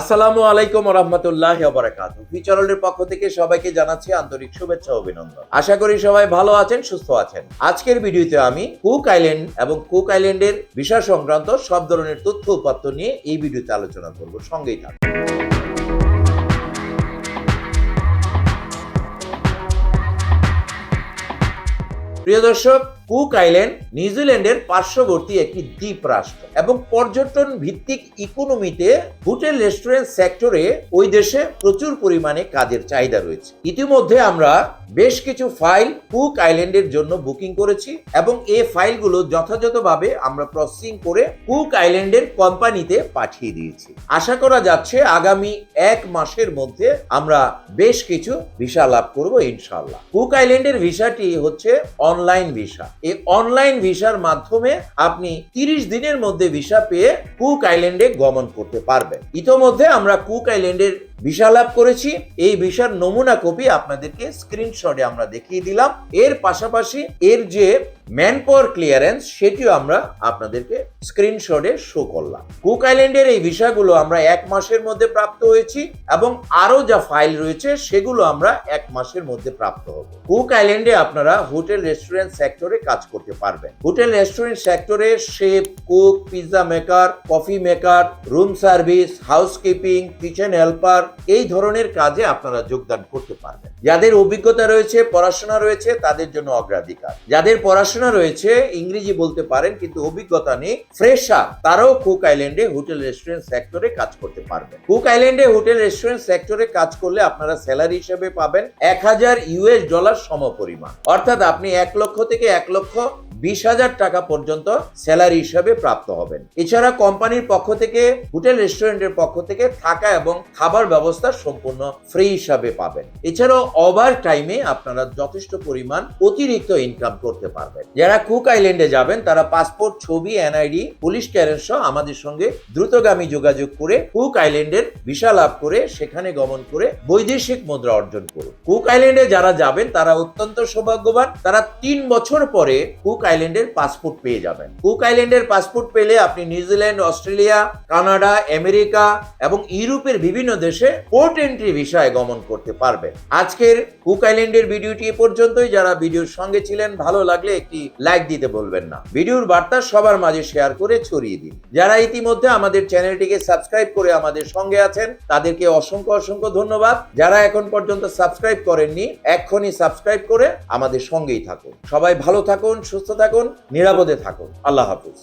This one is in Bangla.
আসসালামু আলাইকুম রহমতুল্লাহ বারাকাত ফিচারলের পক্ষ থেকে সবাইকে জানাচ্ছি আন্তরিক শুভেচ্ছা অভিনন্দন। আশা করি সবাই ভালো আছেন, সুস্থ আছেন। আজকের ভিডিওতে আমি কুক আইল্যান্ড এবং কুক আইল্যান্ডের বিষয় সংক্রান্ত সব ধরনের তথ্য উপাত্ত নিয়ে এই ভিডিওতে আলোচনা করব। সঙ্গেই থাকুন। প্রিয় দর্শক কুক আইল্যান্ড নিউজিল্যান্ডের পার্শ্ববর্তী একটি দ্বীপ রাষ্ট্র এবং পর্যটন ভিত্তিক ইকোনমিতে হোটেল রেস্টুরেন্ট সেক্টরে ওই দেশে প্রচুর পরিমাণে কাজের চাহিদা রয়েছে। ইতিমধ্যে আমরা বেশ কিছু ফাইল কুক আইল্যান্ডের জন্য বুকিং করেছি এবং এই ফাইলগুলো যথাযথভাবে আমরা প্রসেসিং করে কুক আইল্যান্ডের কোম্পানিতে পাঠিয়ে দিয়েছি। আশা করা যাচ্ছে আগামী এক মাসের মধ্যে আমরা বেশ কিছু ভিসা লাভ করব ইনশাল্লাহ কুক আইল্যান্ডের ভিসাটি হচ্ছে অনলাইন ভিসা। এই অনলাইন ভিসার মাধ্যমে আপনি তিরিশ দিনের মধ্যে ভিসা পেয়ে কুক আইল্যান্ডে গমন করতে পারবেন। ইতোমধ্যে আমরা কুক আইল্যান্ডের ভিসা লাভ করেছি, এই ভিসার নমুনা কপি আপনাদেরকে স্ক্রিনশটে আমরা দেখিয়ে দিলাম। এর পাশাপাশি এর যে ম্যান পাওয়ার ক্লিয়ারেন্স সেটিও আমরা আপনাদেরকে স্ক্রিনশটে শো করলাম। কুক আইল্যান্ডের এই ভিসাগুলো আমরা এক মাসের মধ্যে প্রাপ্ত হয়েছি এবং আরও যা ফাইল রয়েছে, সেগুলো আমরা এক মাসের মধ্যে প্রাপ্ত হব। কুক আইল্যান্ডে আপনারা হোটেল রেস্টুরেন্ট সেক্টরে কাজ করতে পারবেন। হোটেল রেস্টুরেন্ট সেক্টরে chef cook pizza maker coffee maker room service housekeeping kitchen helper এই ধরনের কাজে আপনারা যোগদান করতে পারবেন। যাদের অভিজ্ঞতা রয়েছে, পড়াশোনা রয়েছে, তাদের জন্য অগ্রাধিকার। যাদের পড়াশোনা রয়েছে, ইংরেজি বলতে পারেন, কিন্তু অভিজ্ঞতা নেই ফ্রেশার তারাও কুক আইল্যান্ডে হোটেল রেস্টুরেন্ট সেক্টরে কাজ করতে পারবেন। কুক আইল্যান্ডে হোটেল রেস্টুরেন্ট সেক্টরে কাজ করলে আপনারা স্যালারি হিসেবে পাবেন এক হাজার ইউএস ডলার সমপরিমাণ। অর্থাৎ আপনি এক লক্ষ থেকে এক লক্ষ বিশ হাজার টাকা পর্যন্ত স্যালারি হিসাবে প্রাপ্ত হবেন। এছাড়া কোম্পানির পক্ষ থেকে, হোটেল রেস্টুরেন্টের পক্ষ থেকে থাকা এবং খাবার ব্যবস্থা সম্পূর্ণ ফ্রি হিসাবে পাবেন। এছাড়াও ওভার টাইমে আপনারা যথেষ্ট পরিমাণ অতিরিক্ত ইনকাম করতে পারবেন। যারা কুক আইল্যান্ডে যাবেন, তারা পাসপোর্ট, ছবি, এনআইডি, পুলিশ ক্লিয়ারেন্স সহ আমাদের সঙ্গে দ্রুতগামী যোগাযোগ করে কুক আইল্যান্ডের ভিসা লাভ করে সেখানে গমন করে বৈদেশিক মুদ্রা অর্জন করুন। কুক আইল্যান্ডে যারা যাবেন, তারা অত্যন্ত সৌভাগ্যবান। তারা তিন বছর পরে কুক আইল্যান্ডের পাসপোর্ট পেয়ে যাবেন। কুক আইল্যান্ডের পাসপোর্ট পেলে আপনি নিউজিল্যান্ড, অস্ট্রেলিয়া, কানাডা, আমেরিকা এবং ইউরোপের বিভিন্ন দেশে পোর্ট এন্ট্রি ভিসায় গমন করতে পারবেন। আজকের কুক আইল্যান্ডের ভিডিওটি পর্যন্তই। যারা ভিডিওর সঙ্গে ছিলেন, ভালো লাগলে একটি লাইক দিতে বলবেন না। ভিডিওর বার্তা সবার মাঝে শেয়ার করে ছড়িয়ে দিন। যারা ইতিমধ্যে আমাদের চ্যানেলটিকে সাবস্ক্রাইব করে আমাদের সঙ্গে আছেন, তাদেরকে অসংখ্য অসংখ্য ধন্যবাদ। যারা এখন পর্যন্ত সাবস্ক্রাইব করেননি, এক্ষুনি সাবস্ক্রাইব করে আমাদের সঙ্গেই থাকুন। সবাই ভালো থাকুন, সুস্থ থাকুন নিরাপদে থাকুন। আল্লাহ হাফিজ।